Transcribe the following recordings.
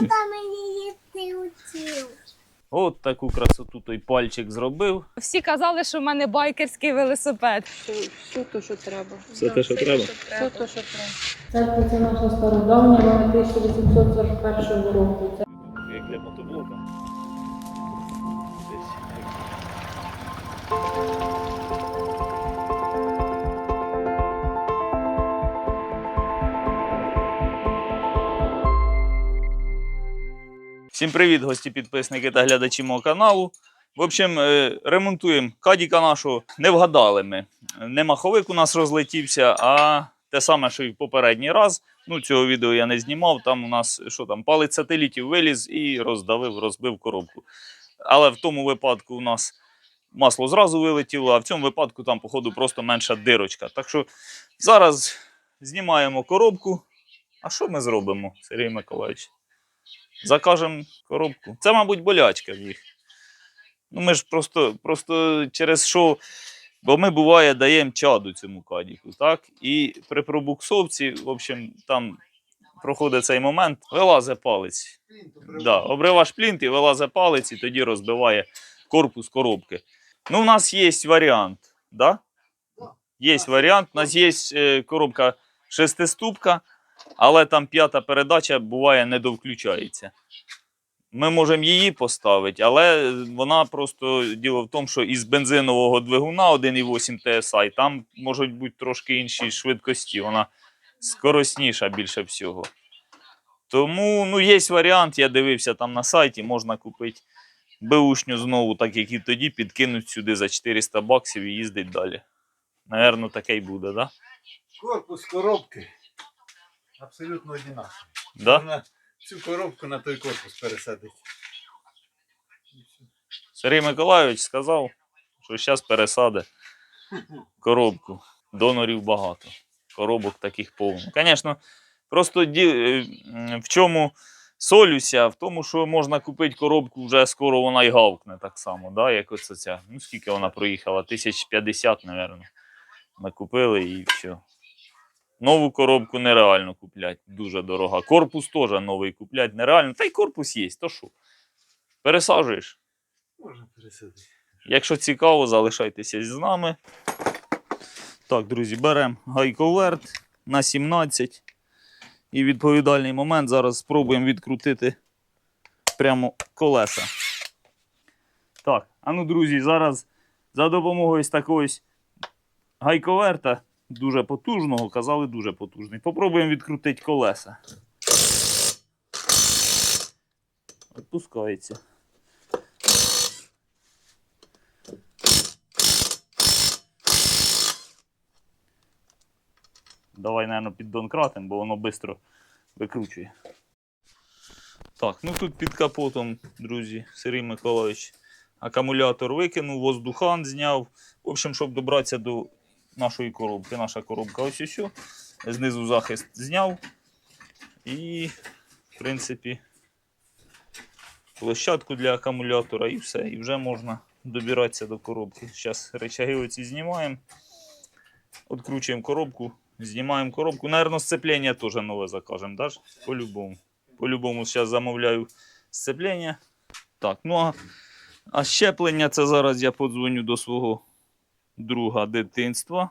Тата мені їсти учив. От таку красоту той пальчик зробив. Всі казали, що в мене байкерський велосипед. Все те, що треба. Все те, що треба. Все те, що треба. Це наша стародавня, вона 1841 року. Всім привіт, гості, підписники та глядачі мого каналу. В общем, е, ремонтуємо кадіка нашого. Не вгадали ми. Не маховик у нас розлетівся, а те саме, що і в попередній раз. Ну, цього відео я не знімав. Там у нас що там, палець сателітів виліз і роздавив, розбив коробку. Але в тому випадку у нас масло зразу вилетіло, а в цьому випадку там, походу, просто менша дирочка. Так що зараз знімаємо коробку. А що ми зробимо, Сергій Миколаївич? Закажемо коробку. Це, мабуть, болячка в їх. Ну, ми ж просто, просто через що. Бо ми буває даємо чаду цьому кадіку, так? І при пробуксовці, в общем, там проходить цей момент, вилазить палець. Да, обриваш плінт і вилазить палець, і тоді розбиває корпус коробки. Ну, у нас є варіант, да? Є варіант. У нас є е, коробка шестиступка, але там п'ята передача буває не довключається. Ми можемо її поставити, але вона просто діло в тому, що із бензинового двигуна 1,8 TSI там можуть бути трошки інші швидкості. Вона скоросніша більше всього. Тому ну, є варіант, я дивився там на сайті, можна купити беушню знову, так як і тоді, підкинуть сюди за 400 баксів і їздить далі. Наверно, таке й буде, да? Корпус коробки абсолютно одинаковий. Да? Можна цю коробку на той корпус пересадити. Сергій Миколайович сказав, що зараз пересаде коробку. Донорів багато. Коробок таких повно. Звісно, просто е, в чому солюся, в тому, що можна купити коробку вже скоро вона й гавкне так само, да? як оце ця. Ну, скільки вона проїхала? 1050, мабуть. Ми купили і все. Нову коробку нереально купляти, дуже дорога. Корпус теж новий купляти нереально. Та й корпус є, то що? Пересаджуєш. Можна пересадити. Якщо цікаво, залишайтеся з нами. Так, друзі, беремо гайковерт на 17. І відповідальний момент зараз спробуємо відкрутити прямо колеса. Так, а ну, друзі, зараз за допомогою ось такого ось гайковерта, дуже потужного, казали дуже потужний. Попробуємо відкрутити колеса. Відпускається. Давай, наверное, піддонкратим, бо воно швидко викручує. Так, ну тут під капотом, друзі, Сергій Миколаївич акумулятор викинув, воздухан зняв. В общем, щоб добратися до нашої коробки. Наша коробка ось ось. Знизу захист зняв. І, в принципі, площадку для акумулятора і все. І вже можна добиратися до коробки. Зараз речаги оці знімаємо. Откручуємо коробку, знімаємо коробку. Наверно, сцеплення теж нове закажемо, да? По-любому. По-любому зараз замовляю сцеплення. Так, ну а, а щеплення це зараз я подзвоню до свого друга дитинства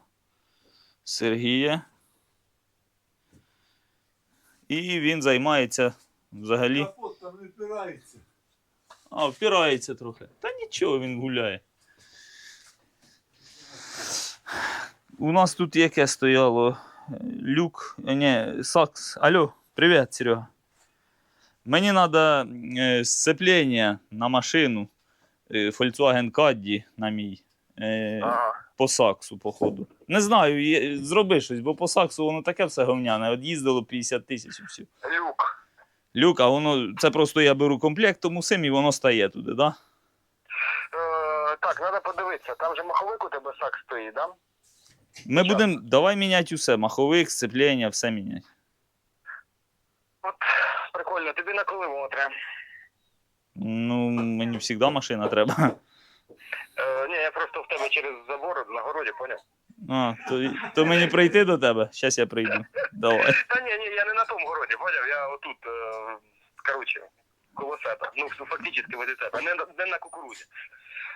Сергія. І він займається взагалі. Капот там не впирається. А, впирається трохи. Та нічого, він гуляє. У нас тут яке стояло? Люк, е, ні, сакс. Алло, привіт, Серега. Мені треба сцеплення на машину е, Volkswagen Caddy на мій. е, По саксу, походу. Не знаю, є- зроби щось, бо по саксу воно таке все говняне. От їздило 50 тисяч і все. Люк, Люк, а воно це просто я беру комплект, тому сим і воно стає туди, да? е, так, треба подивитися. Там же маховик у тебе сак стоїть, да? Ми будемо. Давай міняти усе. Маховик, сцеплення, все міняти. От прикольно, тобі на коли воно треба? Ну, мені завжди машина треба. Е, ні, я просто в тебе через забор на городі, поняв? А, то, то мені прийти до тебе? Щас я прийду. Давай. Та ні, ні, я не на тому городі, поняв? Я отут е, короче, коло себе. Ну, фактично возле себе. Не, на- не на кукурузі,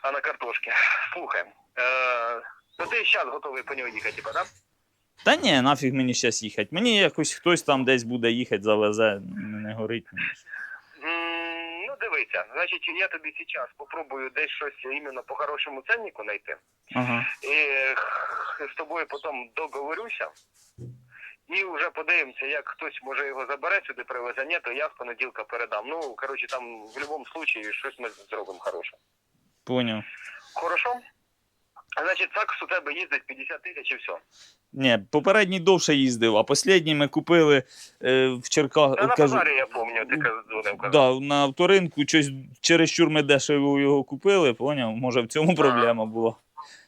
а на картошці. Слухай, е, ну ти зараз готовий по нього їхати, типа, да? Та ні, нафіг мені зараз їхати. Мені якось хтось там десь буде їхати, завезе, не горить. мені. Дивися, значить, я тобі зараз попробую десь щось іменно по хорошому ценнику знайти. Ага. І з тобою потім договорюся. І вже подивимося, як хтось може його забере сюди привезе, ні, то я з понеділка передам. Ну, коротше, там в будь-якому випадку щось ми зробимо хороше. Поняв. Хорошо? Значить, так у тебе їздить 50 тисяч і все. Ні, попередній довше їздив, а останній ми купили е, в Черках. Та на кажу, базарі я пам'ятаю, ти казав, да, на авторинку щось чересчур ми дешево його купили, поняв? Може в цьому проблема була.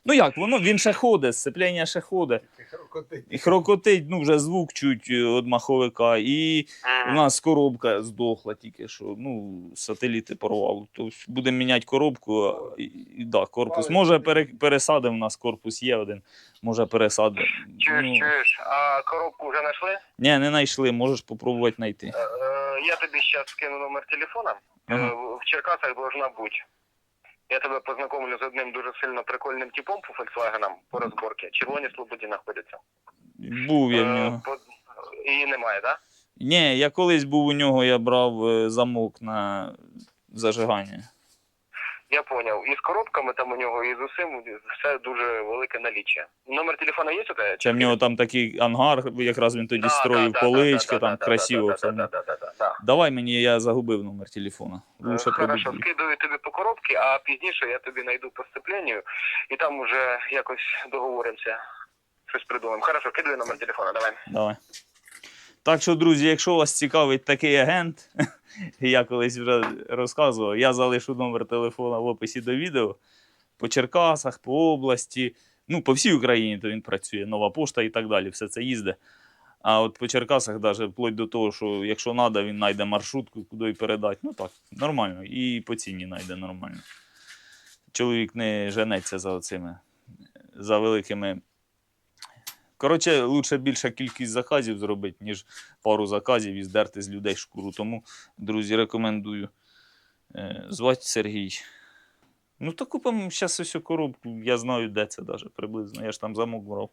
Ну як, воно він ще ходить, сцеплення ще ходить. Хрокотить. І хрокотить, ну вже звук чуть від маховика. І у нас коробка здохла тільки що. Ну, сателіти порвав. Тобто будемо міняти коробку. І, і, да, корпус. Може пере, пересадимо, у нас корпус є один. Може пересадимо. Чуєш, Ну, чуєш, а коробку вже знайшли? ні, не знайшли, можеш спробувати знайти. Е, е, Я тобі зараз скину номер телефона. Е, Ага. В Черкасах должна бути. Я тебе познайомлю з одним дуже сильно прикольним типом по Volkswagen по розборці. Червоні слободі знаходяться. Був я в Е, нього. Її немає, так? Да? Ні, я колись був у нього, я брав е, замок на зажигання. Я поняв. І з коробками там у нього, і з усім все дуже велике наліччя. Номер телефона є у тебе? Це в нього там такий ангар, якраз він тоді строїв полички, там красиво. все. да, да, да, да, да. Давай мені, я загубив номер телефона. Лучше Хорошо, скидаю тобі по коробці, а пізніше я тобі знайду по сцепленню, і там уже якось договоримося. Щось придумаємо. Хорошо, кидаю номер телефона, давай. Давай. Так що, друзі, якщо вас цікавить такий агент, я колись вже розказував, я залишу номер телефона в описі до відео. По Черкасах, по області, ну, по всій Україні то він працює, нова пошта і так далі, все це їздить. А от по Черкасах, навіть вплоть до того, що якщо треба, він знайде маршрутку, куди передати. Ну так, нормально. І по ціні знайде нормально. Чоловік не женеться за оцими, за великими Коротше, лучше більша кількість заказів зробити, ніж пару заказів і здерти з людей шкуру. Тому, друзі, рекомендую. Е, звати Сергій. Ну, то купимо зараз ось коробку. Я знаю, де це навіть приблизно. Я ж там замок брав.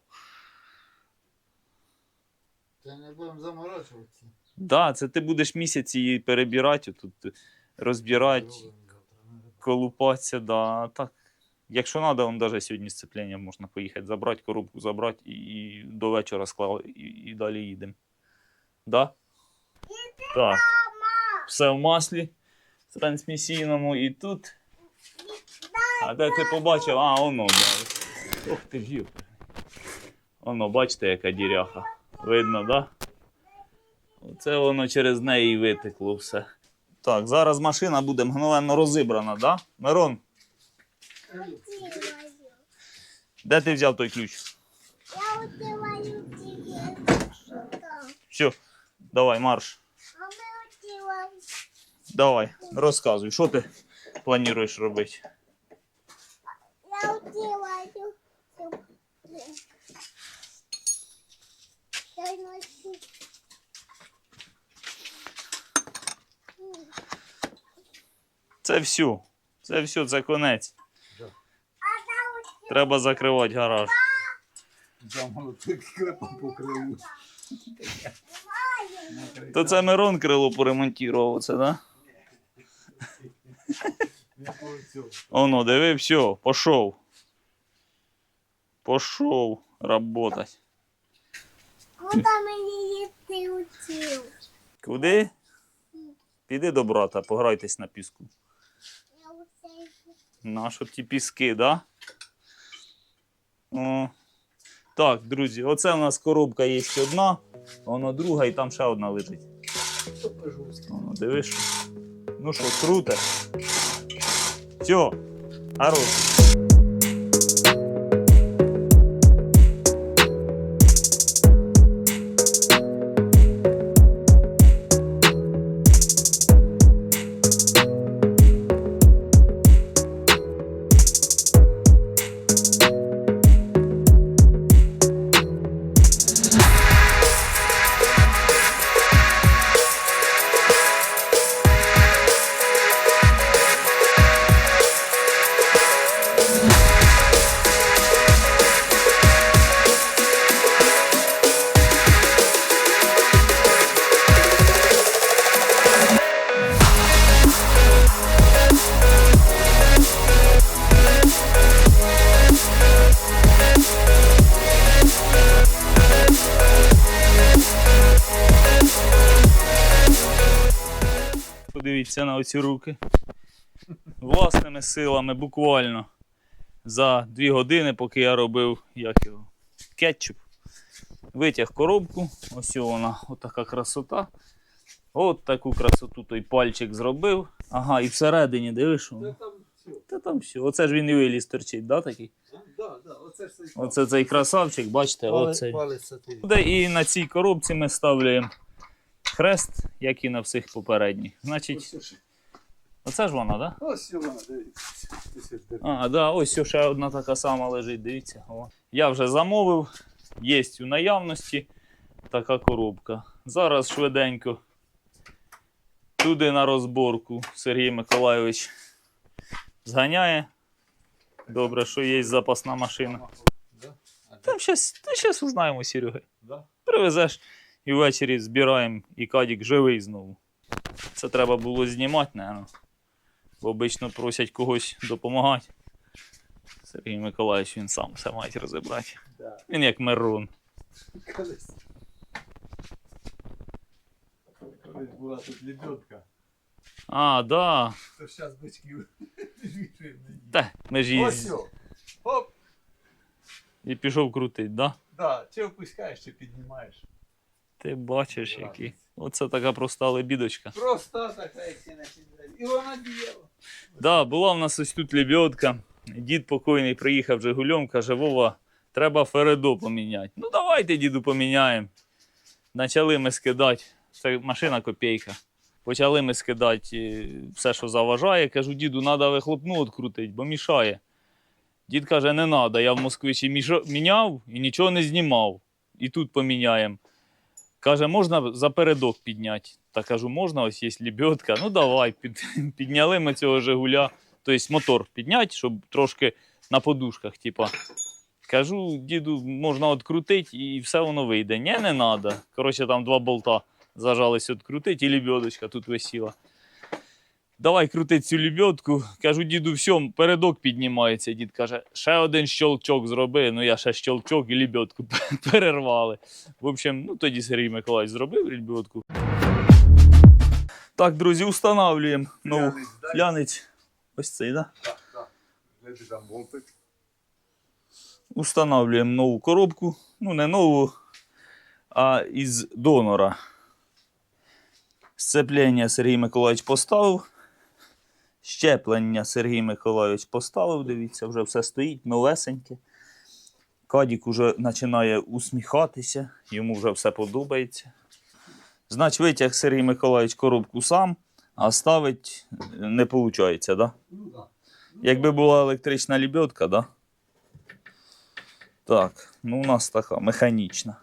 Та не будемо заморачуватися. Так, да, це ти будеш місяць її перебирати, тут розбирати, колупатися. Да. Так. Якщо треба, он навіть сьогодні сцеплення можна поїхати забрати, коробку забрати і, і до вечора склали і, і далі їдемо. Да? Так. Все в маслі трансмісійному і тут. А де ти побачив? А, воно. Ох ти ж йоп. Воно, бачите, яка діряха. Видно, да? Оце воно через неї витекло все. Так, зараз машина буде мгновенно розібрана, да? Мирон, де ти взяв той ключ? Я тебе. Все, давай, марш. А ми. Давай, розказуй, що ти плануєш робити? Я. Я ношу. Це все. Це все, це конець. Треба закривати гараж. По криву. То це Мирон крило поремонтував, оце, да? Оно, диви, все, пошов. Пошов работать. Куди мені їсти утил? Куди? Піди до брата, пограйтесь на піску. На що ті піски, да? О. Так, друзі, оце у нас коробка є одна, воно друга і там ще одна лежить. Воно, дивиш? Ну що, круто. Все, хорош. Подивіться на оці руки. Власними силами, буквально. За дві години, поки я робив як його, кетчуп. Витяг коробку. Ось вона, отака красота. От таку красоту той пальчик зробив. Ага, і всередині, дивиш, воно? там все. Та там все. Оце ж він і виліз торчить, да, такий? Да, да, оце ж цей Оце цей красавчик, бачите, оцей. палець. І на цій коробці ми ставляємо хрест, як і на всіх попередніх. Значить, оце ж вона, так? Да? Ось вона, дивіться. А, да, ось ще одна така сама лежить, дивіться. О. Я вже замовив, є у наявності така коробка. Зараз швиденько туди на розборку Сергій Миколайович зганяє. Добре, що є запасна машина. Там щас, та щас узнаємо, Серега. Привезеш і ввечері збираємо, і кадік живий знову. Це треба було знімати, напевно. Бо обично просять когось допомагати. Сергій Миколаївич він сам все має розібрати. Да. Він як Мирон. Колись. Колись була тут лебедка. А, да. То зараз ній. Та, ми ж її Ось Оп. і пішов крутить, да? Да, чи опускаєш, чи піднімаєш. Ти бачиш, який. Оце така проста лебідочка. Просто така, як начинає. І вона діяла. Да, була в нас ось тут лебедка. Дід покойний приїхав Жигулем, каже, Вова, треба Фередо поміняти. Ну давайте, діду, поміняємо. Почали ми скидати. Це машина копійка. Почали ми скидати е, все, що заважає. Кажу, діду, треба вихлопну відкрутити, бо мішає. Дід каже, не треба. Я в Москвичі міняв і нічого не знімав. І тут поміняємо. Каже, можна за передок підняти. Та кажу, можна, ось є лебедка. Ну давай, під, підняли ми цього Жигуля, тобто мотор підняти, щоб трошки на подушках, типа. Кажу, діду, можна відкрутити і все воно вийде. Ні, не треба. Коротше, там два болта зажались відкрутити, і лебедочка тут висіла. Давай крути цю лебедку. Кажу, діду, все, передок піднімається. Дід каже, ще один щелчок зроби. Ну я ще щелчок і лебедку перервали. В общем, ну тоді Сергій Миколаївич зробив лебедку. Так, друзі, встановлюємо нову Глянець, Ось цей? Да? Так, так. Там нову коробку. Ну, не нову, а із донора. Сцеплення Сергій Миколаївич поставив. Щеплення Сергій Миколаївич поставив. Дивіться, вже все стоїть, новесеньке. Кадік уже починає усміхатися, йому вже все подобається. Значить, витяг Сергій Миколаївич коробку сам, а ставить не виходить, так? Да? Ну. Якби була електрична лебедка, да? Так, ну у нас така механічна.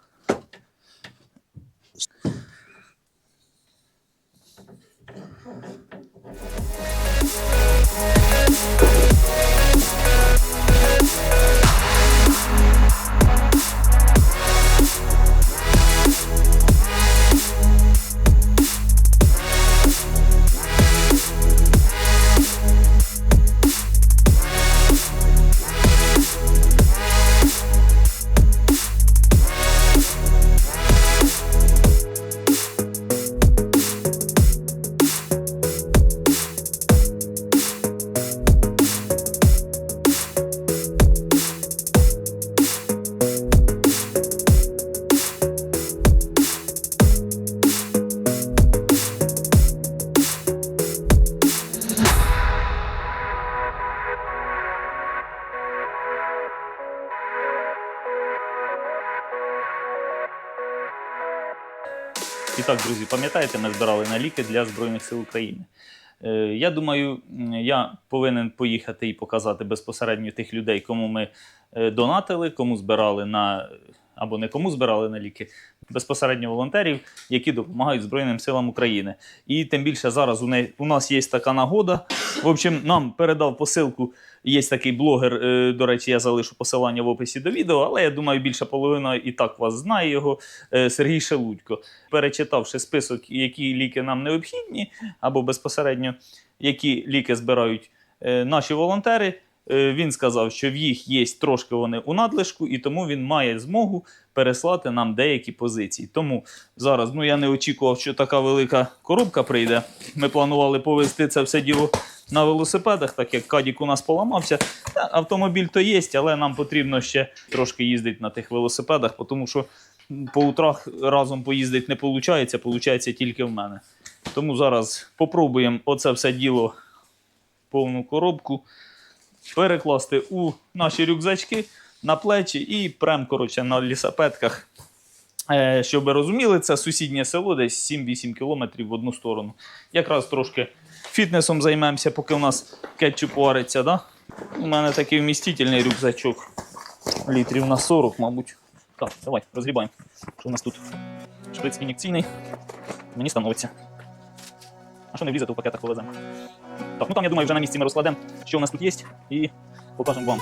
І так, друзі, пам'ятаєте, ми збирали на ліки для Збройних сил України. Е, я думаю, я повинен поїхати і показати безпосередньо тих людей, кому ми е, донатили, кому збирали на або не кому збирали на ліки, безпосередньо волонтерів, які допомагають Збройним силам України. І тим більше зараз у, не, у нас є така нагода. В общем, нам передав посилку. Є такий блогер, е, до речі, я залишу посилання в описі до відео, але я думаю, більша половина і так вас знає його. е, Сергій Шелудько. Перечитавши список, які ліки нам необхідні, або безпосередньо які ліки збирають е, наші волонтери, він сказав, що в їх є трошки вони у надлишку, і тому він має змогу переслати нам деякі позиції. Тому зараз ну я не очікував, що така велика коробка прийде. Ми планували повезти це все діло на велосипедах, так як Кадік у нас поламався. Автомобіль то є, але нам потрібно ще трошки їздити на тих велосипедах, тому що по утрах разом поїздити не виходить, виходить тільки в мене. Тому зараз попробуємо оце все діло повну коробку перекласти у наші рюкзачки на плечі і прям коротше, на лісопедках. Е, щоб ви розуміли, це сусіднє село, десь 7-8 кілометрів в одну сторону. Якраз трошки фітнесом займемося, поки у нас кетчуп вариться. Да? У мене такий вмістительний рюкзачок. Літрів на 40, мабуть. Так, давай, розгрібаємо. Що у нас тут? Шприц ін'єкційний. Мені становиться. А що не влізе, то в пакетах повеземо. Так, ну там я думаю, вже на місці ми розкладемо, що у нас тут є, і покажемо вам.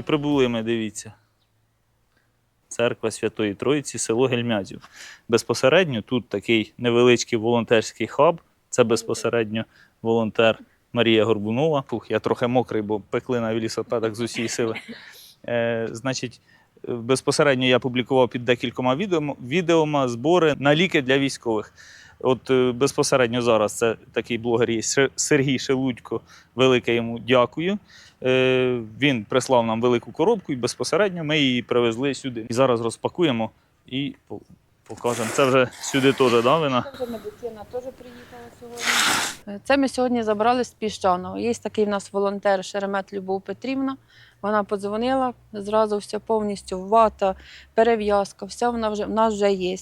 Друзі, прибули ми, дивіться. Церква Святої Троїці, село Гельмязів. Безпосередньо тут такий невеличкий волонтерський хаб. Це безпосередньо волонтер Марія Горбунова. Фух, я трохи мокрий, бо пекли на велосипедах з усієї сили. Е, значить, безпосередньо я публікував під декількома відео, відеома збори на ліки для військових. От е, безпосередньо зараз це такий блогер є Сергій Шелудько. Велике йому дякую. Е, Він прислав нам велику коробку і безпосередньо ми її привезли сюди. І зараз розпакуємо і покажемо. Це вже сюди теж, да, вина? Це медицина сьогодні. Це ми сьогодні забрали з піщаного. Є такий в нас волонтер Шеремет Любов Петрівна. Вона подзвонила, зразу все повністю вата, перев'язка, все вона вже, в нас вже є.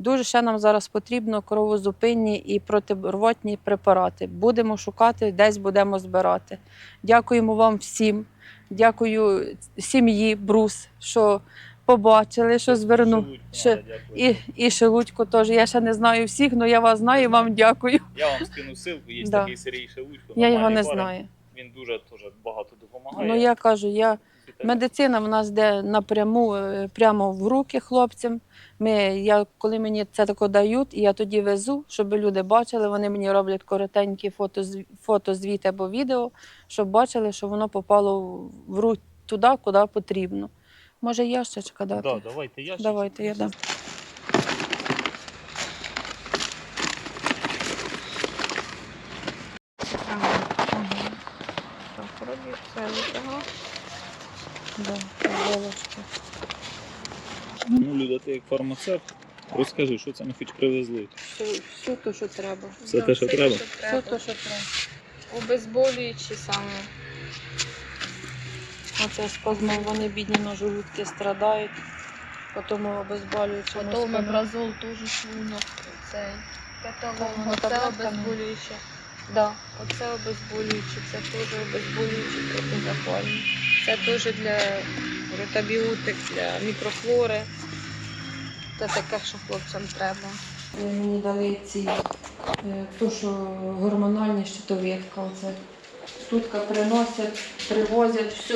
Дуже ще нам зараз потрібно кровозупинні і протирвотні препарати. Будемо шукати, десь будемо збирати. Дякуємо вам всім. Дякую сім'ї Брус, що побачили, що звернув. Ще- І, і Шелудько теж. Я ще не знаю всіх, але я вас знаю, вам дякую. Я вам скину ссылку, є Да. такий Сергій Шелудько. Я його не знаю. Він дуже теж багато допомагає. Ну я кажу, я так. медицина в нас йде напряму е, прямо в руки хлопцям. Ми, я, коли мені це тако дають, я тоді везу, щоб люди бачили, вони мені роблять коротенькі фото, фото звіт або відео, щоб бачили, що воно попало в руть туди, куди потрібно. Може, ящичка дати? Да, давайте я Давайте, я дам. Так, вроді все витягла. Да, футболочки. Ну, Люда, ти як фармацевт, розкажи, що це ми хоч привезли. Все, все те, що треба. Все те, що треба. Все те, що треба. Обезболюючі саме. Оце спазмом, вони бідні на желудки страдають. Потім обезболюють. Потім омепразол теж шлунок. Цей. Оце обезболююче. Да. Оце обезболююче, це теж обезболююче проти. Це теж для ретабіотик для мікрофлори. Це таке, що хлопцям треба. Мені дали ці, е, то, що гормональні щитовидка. Оце. Тутка приносять, привозять, все.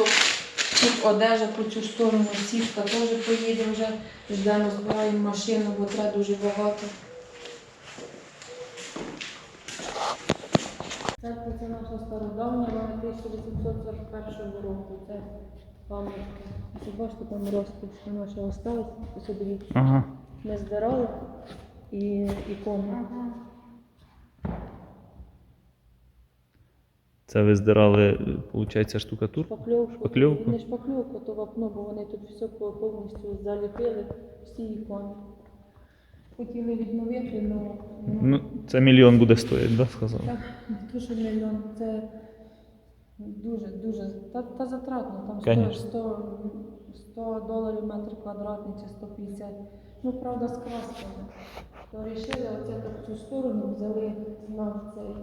Тут одежа по цю сторону, сітка теж поїде вже. Ждемо, збираємо машину, бо треба дуже багато. Церква це наша стародавня, вона 1841 року. Це пам'ятка. Ось бачите, там розпис наша осталась. Ось дивіться. Ага. Ми здирали і ікону. Це ви здирали, виходить, штукатурку? Шпакльовку. Шпакльовку? Не шпакльовку, то вапно, бо вони тут все повністю заліпили, всі ікони. Хотіли відновити, але Ну, це мільйон буде стоїти, да, сказали? Так, не то, що мільйон, це дуже, дуже, та, та затратно, там 100, Конечно. 100, 100 доларів метр квадратний чи 150. Ну, правда, з красками. То вирішили оце так цю сторону взяли на цей,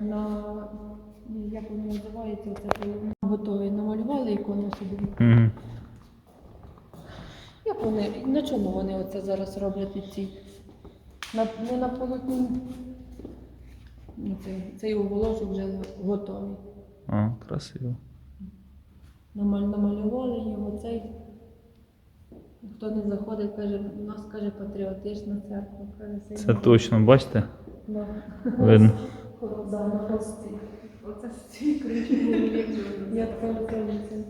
на, як воно називається, це готові, намалювали ікону собі. Угу. Як вони, на чому вони оце зараз роблять ці? На, не на полотні. Ну, Це, цей оголошок вже готовий. А, красиво. Намаль, намалювали його цей. Хто не заходить, каже, у нас каже патріотична церква. Каже, Це точно, бачите? Да. Видно. Да, на хості. Оце кричі були. Я така це.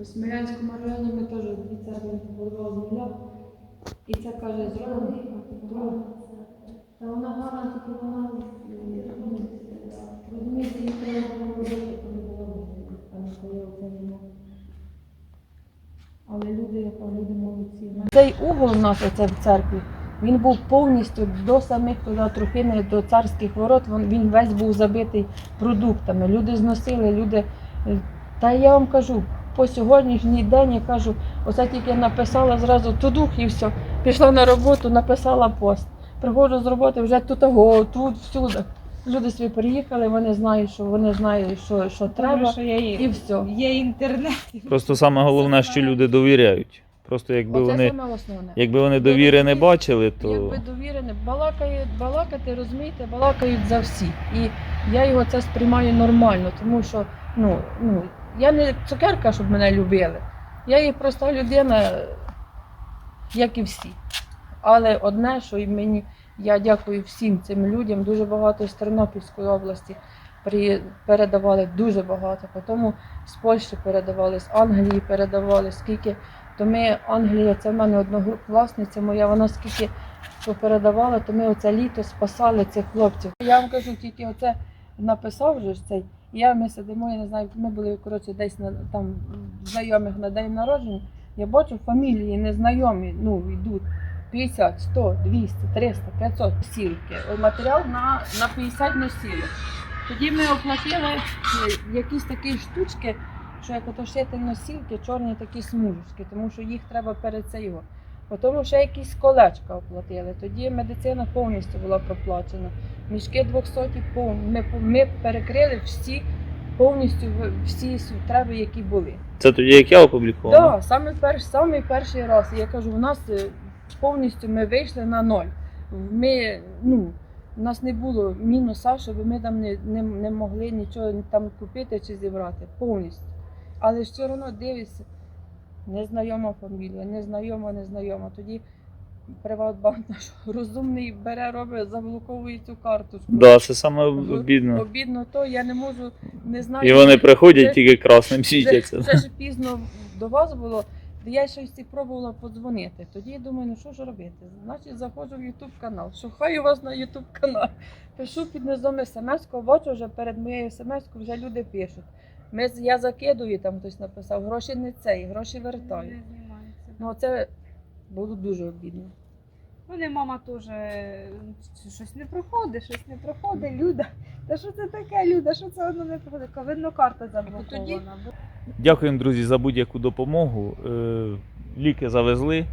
В Смілянському районі ми теж дві церкви побудували земля. І це каже, зробимо. Та вона гарна, тільки вона, ну, розумієте, її треба було робити, коли було а не коли. Але люди, яка люди молодці. Цей угол у нас оце в церкві, він був повністю до самих туди трохини, до царських ворот, він, він весь був забитий продуктами. Люди зносили, люди. е, Та я вам кажу, по сьогоднішній день я кажу, оце тільки написала зразу тудух і все. Пішла на роботу, написала пост. Приходжу з роботи, вже тут того, тут, всюди. Люди собі приїхали, вони знають, що вони знають, що, що треба, що є, і все. є інтернет. Просто саме головне, що люди довіряють. Просто якби Оце вони, саме основне. якби вони довіри не бачили, то Якби довіри не балакають, балакати, розумієте, балакають за всіх. І я його це сприймаю нормально, тому що ну, ну, я не цукерка, щоб мене любили. Я є проста людина, як і всі. Але одне, що і мені, я дякую всім цим людям, дуже багато з Тернопільської області передавали дуже багато. Потім з Польщі передавали, з Англії передавали, скільки. То ми, Англія, це в мене однокласниця моя, вона скільки попередавала, то ми оце літо спасали цих хлопців. Я вам кажу, тільки оце написав вже цей. Я ми сидимо, я не знаю, ми були коротше десь на там знайомих на день народження. Я бачу фамілії незнайомі, ну йдуть 50, 100, 200, 300, 500 сілки. Матеріал на, на 50 носілок. Тоді ми оплатили е, якісь такі штучки, що як ото шити носілки, чорні такі смужечки, тому що їх треба перед це його. Потім ще якісь колечка оплатили. Тоді медицина повністю була проплачена. Мішки 200 повні. Ми, ми перекрили всі повністю всі потреби, які були. це тоді як я опублікував. Так, саме перш, самий перший раз. Я кажу, у нас е, повністю ми вийшли на ноль. Ми, ну, у нас не було мінуса, щоб ми там не, не, не могли нічого там купити чи зібрати. Повністю. Але все одно дивишся, незнайома фамілія, незнайома, незнайома. Тоді Приватбанк наш розумний бере, робить, заблоковує цю карточку. Да, це саме обідно. Обідно то, я не можу, не знаю. І вони приходять Це- тільки красним світяться. вже ж пізно до вас було. Я щось і пробувала подзвонити. Тоді я думаю, ну що ж робити? Значить, заходжу в Ютуб канал. Шукаю вас на Ютуб канал. Пишу під низом смс бачу вже перед моєю смс вже люди пишуть. Ми, з- я закидую, там хтось написав, гроші не цей, гроші вертаю. Ну це було дуже обідно. Мене мама теж е, щось не проходить, щось не проходить, Люда. Та що це таке, Люда? Що це одно не проходить? Видно, карта заблокована. тоді- Дякуємо, друзі, за будь-яку допомогу. Е, Ліки завезли,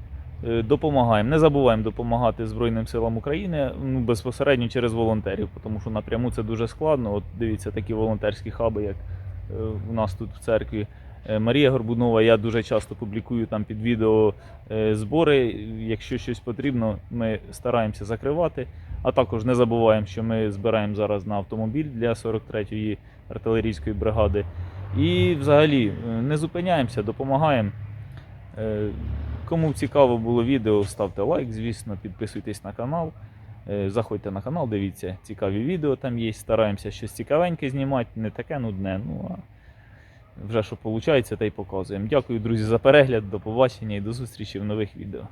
е, допомагаємо. Не забуваємо допомагати Збройним силам України ну, безпосередньо через волонтерів, тому що напряму це дуже складно. От дивіться, такі волонтерські хаби, як у нас тут в церкві. Е, Марія Горбунова, я дуже часто публікую там під відео е, збори. Якщо щось потрібно, ми стараємося закривати. А також не забуваємо, що ми збираємо зараз на автомобіль для 43-ї артилерійської бригади. І взагалі е, не зупиняємося, допомагаємо. Е, Кому цікаво було відео, ставте лайк, звісно, підписуйтесь на канал. Е, Заходьте на канал, дивіться, цікаві відео там є. Стараємося щось цікавеньке знімати, не таке нудне. Ну а вже що виходить, та й показуємо. Дякую, друзі, за перегляд. До побачення і до зустрічі в нових відео.